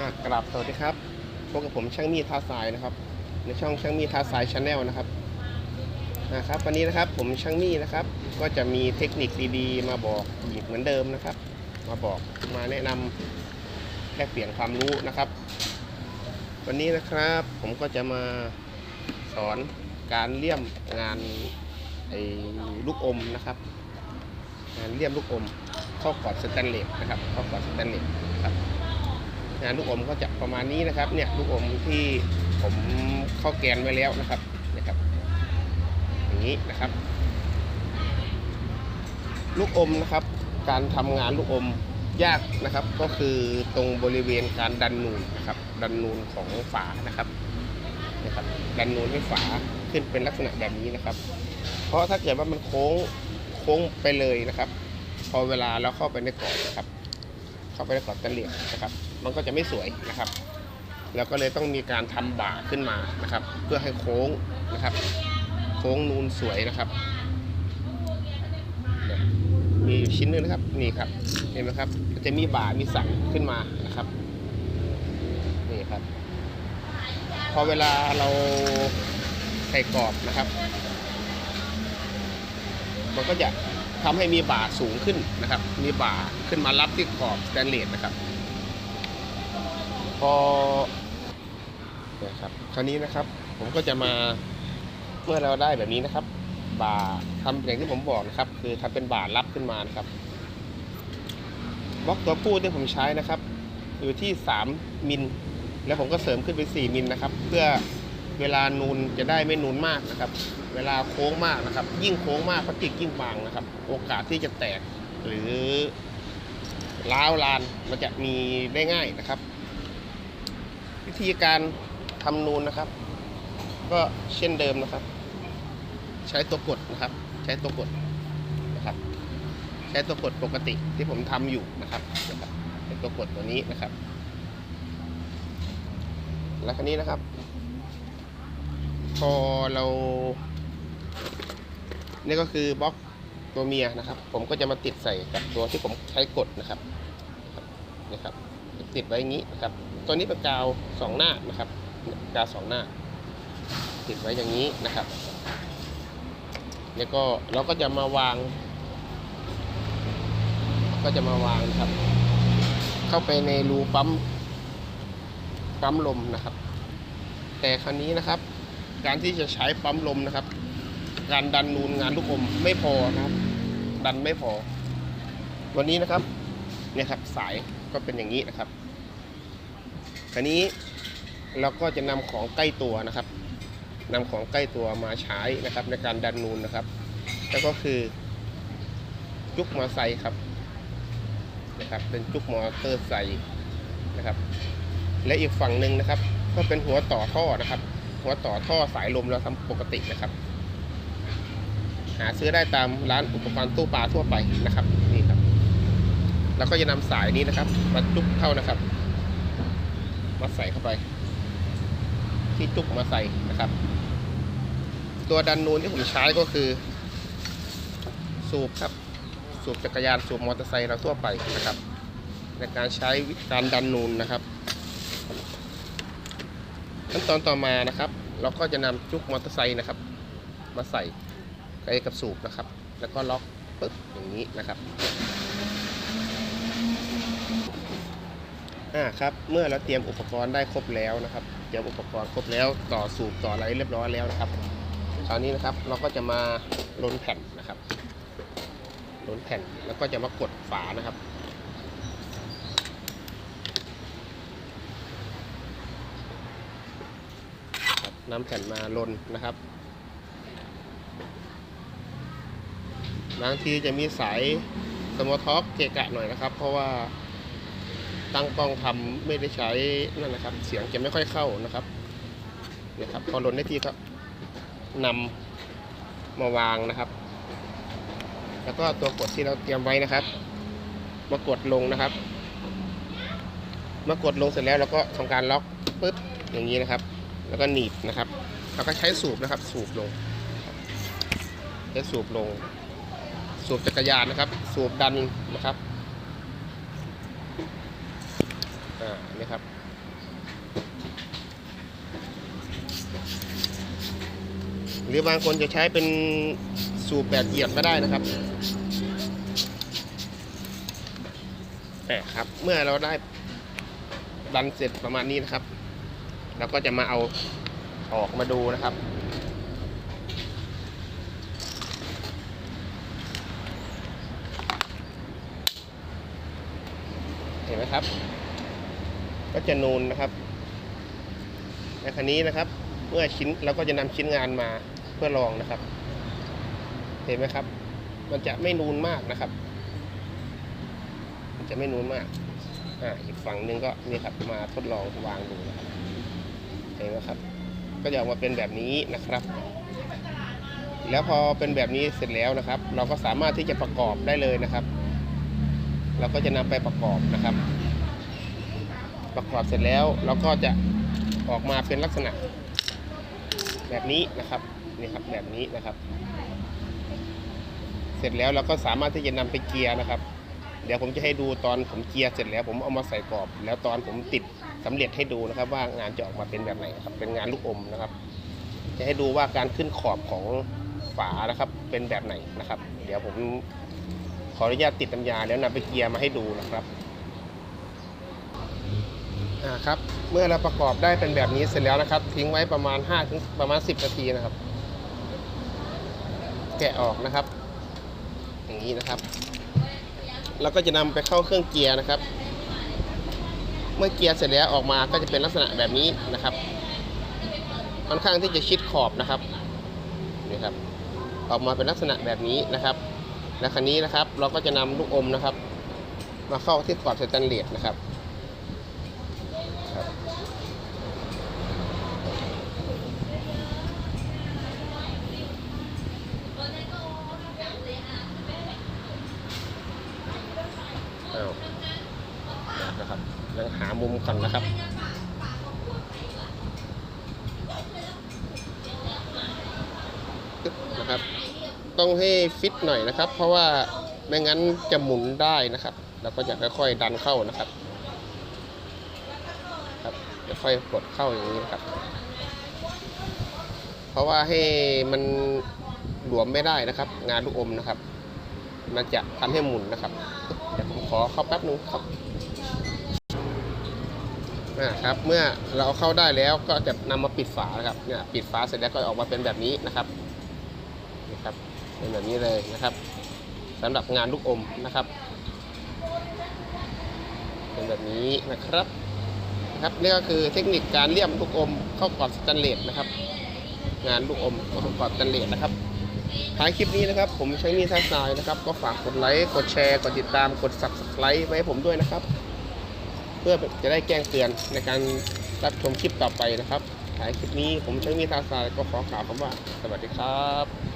กราบสวัสดีครับพบกับผมช่างมีดท่าทรายนะครับ ในช่องช่างมีดท่าทรายชาแนลนะครับนะครับ วันนี้นะครับผมช่างมีดนะครับ ก็จะมีเทคนิคดีๆมาบอกอีกเหมือนเดิมนะครับ มาบอกมาแนะนำแลกเปลี่ยนความรู้นะครับ วันนี้นะครับผมก็จะมาสอนการเลี่ยมงานไอ้ลูกอมนะครับ งานเลี่ยมลูกอมข้ากอบสแตนเลสนะครับข้ากอบสแตนเลสครับ งานลูกอมก็จะประมาณนี้นะครับ เนี่ยลูกอมที่ผมเข้าแกนไว้แล้วนะครับนะครับ อย่างนี้นะครับ ลูกอมนะครับ การทำงานลูกอมยากนะครับ ก็คือตรงบริเวณการดันนูนนะครับ ดันนูนของฝานะครับนะครับ ดันนูนให้ฝาขึ้นเป็นลักษณะแบบนี้นะครับ เพราะถ้าเกิดว่ามันโค้งโค้งไปเลยนะครับ พอเวลาเราเข้าไปในกรอบนะครับ เข้าไปในกรอบตะเหลียงนะครับ มันก็จะไม่สวยนะครับแล้วก็เลยต้องมีการทำบ่าขึ้นมานะครับ เพื่อให้โค้งนะครับ โค้งนูนสวยนะครับ มีอยู่ชิ้นนึงนะครับนี่ครับเห็นไหมครับจะมีบ่ามีสันขึ้นมานะครับนี่ครับ พอเวลาเราใส่กรอบนะครับ มันก็จะทำให้มีบ่าสูงขึ้นนะครับ มีบ่าขึ้นมารับที่ขอบสแตนเลสนะครับ พอเนี่ยครับคราวนี้นะครับ ผมก็จะมาเมื่อเราได้แบบนี้นะครับ บาทำอย่างที่ผมบอกนะครับ คือทำเป็นบ่ารับขึ้นมานะครับบล็อกตัวผู้ที่ผมใช้นะครับ อยู่ที่ 3มิลแล้วผมก็เสริมขึ้นเป็น4มิลนะครับ เพื่อเวลานูนจะได้ไม่นูนมากนะครับ เวลาโค้งมากนะครับ ยิ่งโค้งมากพลาสติกยิ่งบางนะครับ โอกาสที่จะแตกหรือล้าวลานมันจะมีได้ง่ายนะครับ ธีการทำนูนนะครับ ก็เช่นเดิมนะครับ ใช้ตัวกดนะครับ ใช้ตัวกดนะครับ ใช้ตัวกดปกติที่ผมทำอยู่นะครับนะครับเป็นตัวกดตัวนี้นะครับ แล้วคันนี้นะครับ พอเรานี่ก็คือบล็อกตัวเมียนะครับ ผมก็จะมาติดใส่กับตัวที่ผมใช้กดนะครับนี่ครับ ติดไว้อย่างนี้นะครับ ตัวนี้เป็นกาวสองหน้านะครับ กาวสองหน้า ติดไว้อย่างนี้นะครับ แล้วก็เราก็จะมาวาง ก็จะมาวางครับ เข้าไปในรูปั๊มปั๊มลมนะครับ แต่ครั้นี้นะครับ การที่จะใช้ปั๊มลมนะครับ การดันนูนงานลูกอมไม่พอนะครับ ดันไม่พอ วันนี้นะครับเนี่ยครับสาย ก็เป็นอย่างนี้นะครับคราวนี้เราก็จะนำของใกล้ตัวนะครับนำของใกล้ตัวมาใช้นะครับ ในการดันนูนนะครับแล้วก็คือจุกมอไซค์ครับนะครับ เป็นจุกมอเตอร์ไซค์นะครับ และอีกฝั่งหนึ่งนะครับ ก็เป็นหัวต่อท่อนะครับ หัวต่อท่อสายลมเราทำปกตินะครับ หาซื้อได้ตามร้านอุปกรณ์ตู้ปลาทั่วไปนะครับ นี่ครับแล้วก็จะนำสายนี้นะครับ มาจุกเข้านะครับ มาใส่เข้าไป ที่จุกมาใส่นะครับ ตัวดันนูนที่ผมใช้ก็คือ สูบครับสูบจักรยานสูบมอเตอร์ไซค์เราทั่วไปนะครับ ในการใช้การดันนูนนะครับขั้นตอนต่อมานะครับ เราก็จะนำจุกมอเตอร์ไซค์นะครับ มาใส่ไปกับสูบนะครับ แล้วก็ล็อกปึ๊บอย่างนี้นะครับ อ่าครับเมื่อเราเตรียมอุปกรณ์ได้ครบแล้วนะครับเตรียมอุปกรณ์ครบแล้วต่อสูบต่ออะไรเรียบร้อยแล้วนะครับคราวนี้นะครับเราก็จะมาลนแผ่นนะครับลนแผ่นแล้วก็จะมากดฝานะครับครับนำแผ่นมาลนนะครับบางทีจะมีสายสมอท็อกเกะกะหน่อยนะครับ เพราะว่า ตั้งกล้องทำไม่ได้ใช้นั่นนะครับ เสียงจะไม่ค่อยเข้านะครับเนี่ยครับพอลนได้ที่ก็นำมาวางนะครับ แล้วก็ตัวกดที่เราเตรียมไว้นะครับ มากดลงนะครับ มากดลงเสร็จแล้วเราก็ทำการล็อกปึ๊บอย่างนี้นะครับ แล้วก็หนีบนะครับเราก็ใช้สูบนะครับ สูบลงใช้สูบลง สูบจักรยานนะครับ สูบดันนะครับ อนี่ครับ หรือบางคนจะใช้เป็นสูบแบบเหยียบก็ได้นะครับแต่ครับ เมื่อเราได้ดันเสร็จประมาณนี้นะครับ เราก็จะมาเอาออกมาดูนะครับเห็นไหมครับ ก็จะนูนนะครับในคันนี้นะครับ เมื่อชิ้นเราก็จะนำชิ้นงานมาเพื่อลองนะครับ เห็นไหมครับ มันจะไม่นูนมากนะครับ มันจะไม่นูนมากอ่าอีกฝั่งหนึ่งก็นี่ครับมาทดลองวางดูนะครับเห็นไหมครับ ก็จะออกมาเป็นแบบนี้นะครับ แล้วพอเป็นแบบนี้เสร็จแล้วนะครับ เราก็สามารถที่จะประกอบได้เลยนะครับ เราก็จะนำไปประกอบนะครับ ประกอบเสร็จแล้วเราก็จะออกมาเป็นลักษณะ แบบนี้นะครับนี่ครับแบบนี้นะครับ เสร็จแล้วเราก็สามารถที่จะนำไปเกียร์นะครับ เดี๋ยวผมจะให้ดูตอนผมเกียร์เสร็จแล้ว ผมเอามาใส่กรอบ แล้วตอนผมติดสำเร็จให้ดูนะครับ ว่างานจะออกมาเป็นแบบไหนครับ เป็นงานลูกอมนะครับ จะให้ดูว่าการขึ้นขอบของฝานะครับ เป็นแบบไหนนะครับ เดี๋ยวผมขออนุญาตติดน้ำยาแล้วนำไปเกียร์มาให้ดูนะครับ อ่าครับ เมื่อเราประกอบได้เป็นแบบนี้เสร็จแล้วนะครับ ทิ้งไว้ประมาณ5ถึงประมาณ 10 นาทีนะครับ แกะออกนะครับ อย่างนี้นะครับ แล้วก็จะนำไปเข้าเครื่องเกียร์นะครับ เมื่อเกียร์เสร็จแล้วออกมาก็จะเป็นลักษณะแบบนี้นะครับค่อนข้างที่จะชิดขอบนะครับนี่ครับ ออกมาเป็นลักษณะแบบนี้นะครับ และคันนี้นะครับเราก็จะนำลูกอมนะครับ มาเข้าที่ขอบสแตนเลสนะครับอ้าวนะครับยัง กันนะครับ นะครับ ต้องให้ฟิตหน่อยนะครับ เพราะว่าไม่งั้นจะหมุนได้นะครับ แล้วก็จะค่อยๆดันเข้านะครับ ครับจะค่อยกดเข้าอย่างนี้นะครับ เพราะว่าให้มันหลวมไม่ได้นะครับ งานลูกอมนะครับ มันจะทำให้หมุนนะครับเดี๋ยวผมขอเข้าแป๊บนึงครับ นะครับเมื่อเราเข้าได้แล้วก็จะนำมาปิดฝานะครับเนี่ยปิดฝาเสร็จแล้วก็ออกมาเป็นแบบนี้นะครับนะครับเป็นแบบนี้เลยนะครับสำหรับงานลูกอมนะครับ เป็นแบบนี้นะครับนะครับนี่ก็คือเทคนิคการเลี่ยมลูกอมเข้ากรอบสแตนเลสนะครับ งานลูกอมเข้ากรอบสแตนเลสนะครับท้ายคลิปนี้นะครับ ผมใช้มีดทักษายนะครับ ก็ฝากกดไลค์กดแชร์กดติดตามกด subscribe ไว้ให้ผมด้วยนะครับ เพื่อจะได้แจ้งเตือนในการรับชมคลิปต่อไปนะครับท้ายคลิปนี้ผมใช้มีดทักษายก็ขอกล่าวคำว่า สวัสดีครับ